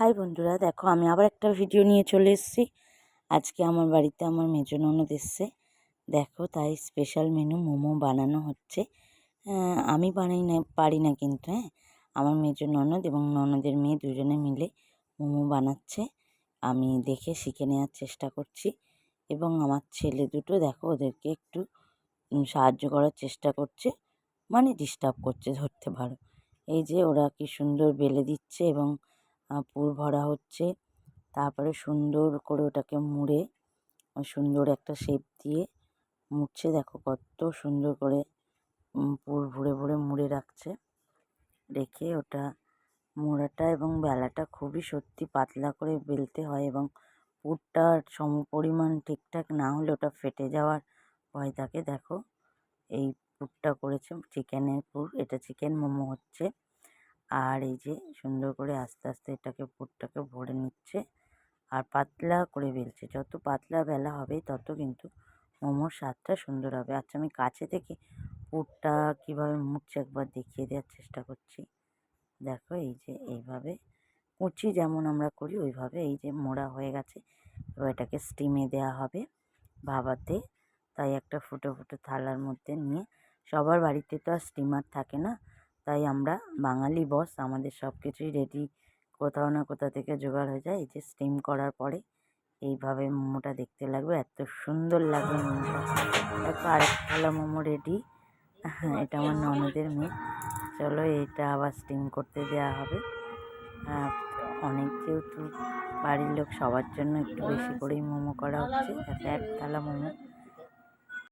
High বন্ধুরা, দেখো আমি আবার একটা ভিডিও নিয়ে চলে এসেছি। আজকে আমার বাড়িতে আমার মেজো ননদ এসছে। দেখো তাই স্পেশাল মেনু মোমো বানানো হচ্ছে। আমি বানাই না, পারি না কিন্তু হ্যাঁ? আমার মেজো ননদ এবং ননদের মেয়ে দুজনে মিলে মোমো বানাচ্ছে। আমি দেখে শিখে নেওয়ার চেষ্টা করছি এবং আমার ছেলে দুটো, দেখো ওদেরকে একটু সাহায্য করার চেষ্টা করছে মানে ডিস্টার্ব করছে, ধরতে পারো। এই যে ওরা কি সুন্দর বেলে দিচ্ছে এবং পুর ভরা হচ্ছে। তারপরে সুন্দর করে ওটাকে মুড়ে সুন্দর একটা শেপ দিয়ে মুড়ছে। দেখো কত সুন্দর করে পুর ভরে ভরে মুড়ে রাখছে। রেখে ওটা মোড়াটা এবং বেলাটা খুবই সত্যি পাতলা করে বেলতে হয় এবং পুরটার সম পরিমাণ ঠিকঠাক না হলে ওটা ফেটে যাওয়ার ভয় থাকে। দেখো, এই পুরটা করেছে, চিকেনের পুর, এটা চিকেন মোমো হচ্ছে। আর এই যে সুন্দর করে আস্তে আস্তে এটাকে পুরটাকে ভরে নিচ্ছে আর পাতলা করে বেলছে। যত পাতলা বেলা হবে তত কিন্তু মোমোর স্বাদটা সুন্দর হবে। আচ্ছা আমি কাছে থেকে পুরটা কীভাবে মুড়ছে একবার দেখিয়ে দেওয়ার চেষ্টা করছি। দেখো এই যে এইভাবে কুচি যেমন আমরা করি, ওইভাবে এই যে মোড়া হয়ে গেছে। এবার এটাকে স্টিমে দেওয়া হবে ভাবাতে। তাই একটা ফুটো ফুটো থালার মধ্যে নিয়ে সবার বাড়িতে তো আর স্টিমার থাকে না। তাই আমরা বাঙালি বস আমাদের সব কিছুই রেডি কোথাও না কোথা থেকে জোগাড় হয়ে যায়, এই যে স্টিম করার পরে এইভাবে মোমোটা দেখতে লাগবে, এত সুন্দর লাগবে মোমোটা। দেখো আরেক থালা মোমো রেডি হ্যাঁ এটা আমার ননদের মেয়ে। চলো এটা আবার স্টিম করতে দেওয়া হবে। অনেক যেহেতু বাড়ির লোক, সবার জন্য একটু বেশি করেই মোমো করা হচ্ছে। এক থালা মোমো।